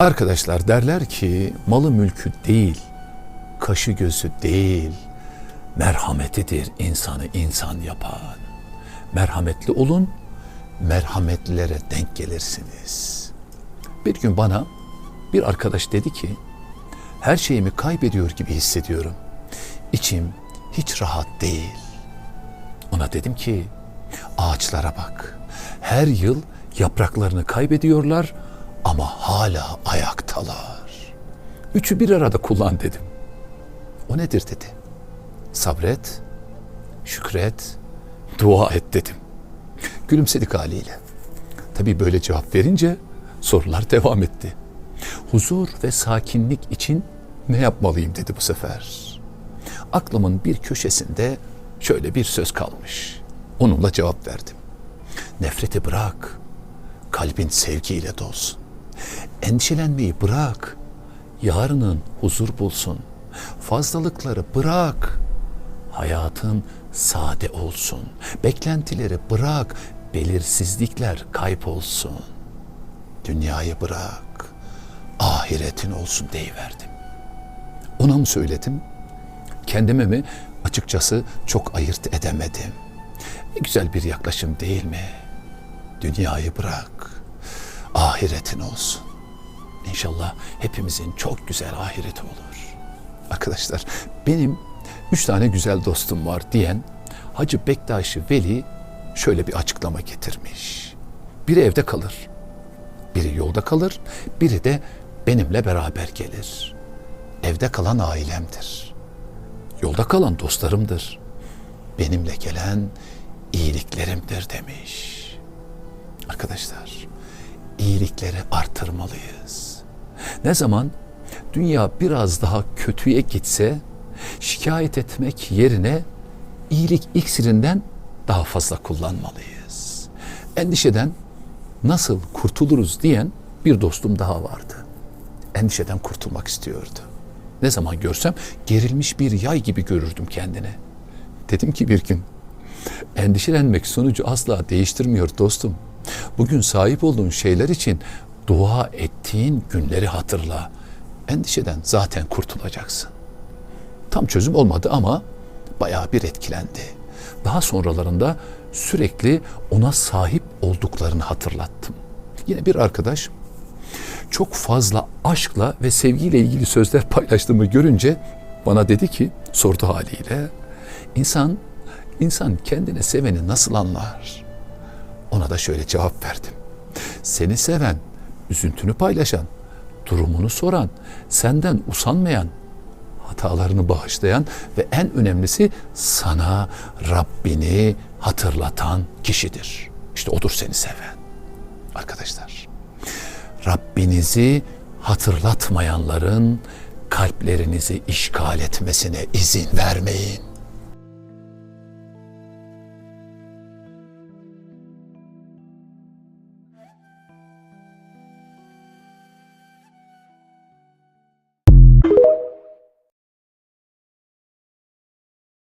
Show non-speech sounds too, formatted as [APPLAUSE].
Arkadaşlar derler ki malı mülkü değil, kaşı gözü değil, merhametidir insanı insan yapan. Merhametli olun, merhametlilere denk gelirsiniz. Bir gün bana bir arkadaş dedi ki, her şeyimi kaybediyor gibi hissediyorum. İçim hiç rahat değil. Ona dedim ki, ağaçlara bak. Her yıl yapraklarını kaybediyorlar ama hala ayaktalar. Üçü bir arada kullan dedim. O nedir dedi. Sabret, şükret, dua et dedim. Gülümsedik haliyle. Tabii böyle cevap verince sorular devam etti. Huzur ve sakinlik için ne yapmalıyım dedi bu sefer. Aklımın bir köşesinde şöyle bir söz kalmış. Onunla cevap verdim. Nefreti bırak, kalbin sevgiyle dolsun. Endişelenmeyi bırak, yarının huzur bulsun. Fazlalıkları bırak, hayatın sade olsun. Beklentileri bırak, belirsizlikler kaybolsun. Dünyayı bırak, ahiretin olsun deyiverdim. Ona mı söyledim? Kendime mi? Açıkçası çok ayırt edemedim. Ne güzel bir yaklaşım değil mi? Dünyayı bırak, ahiretin olsun. İnşallah hepimizin çok güzel ahireti olur. Arkadaşlar benim üç tane güzel dostum var diyen Hacı Bektaşi Veli şöyle bir açıklama getirmiş. Biri evde kalır, biri yolda kalır, biri de benimle beraber gelir. Evde kalan ailemdir. Yolda kalan dostlarımdır. Benimle gelen iyiliklerimdir demiş. Arkadaşlar, iyilikleri artırmalıyız. Ne zaman dünya biraz daha kötüye gitse şikayet etmek yerine iyilik iksirinden daha fazla kullanmalıyız. Endişeden nasıl kurtuluruz diyen bir dostum daha vardı. Endişeden kurtulmak istiyordu. Ne zaman görsem gerilmiş bir yay gibi görürdüm kendini. Dedim ki bir gün endişelenmek sonucu asla değiştirmiyor dostum. Bugün sahip olduğun şeyler için dua ettiğin günleri hatırla. Endişeden zaten kurtulacaksın. Tam çözüm olmadı ama bayağı bir etkilendi. Daha sonralarında sürekli ona sahip olduklarını hatırlattım. Yine bir arkadaş çok fazla aşkla ve sevgiyle ilgili sözler [LAUGHS] paylaştığımı görünce bana dedi ki sordu haliyle insan insan kendine seveni nasıl anlar? Ona da şöyle cevap verdim. Seni seven, üzüntünü paylaşan, durumunu soran, senden usanmayan, hatalarını bağışlayan ve en önemlisi sana Rabbini hatırlatan kişidir. İşte odur seni seven. Arkadaşlar, Rabbinizi hatırlatmayanların kalplerinizi işgal etmesine izin vermeyin.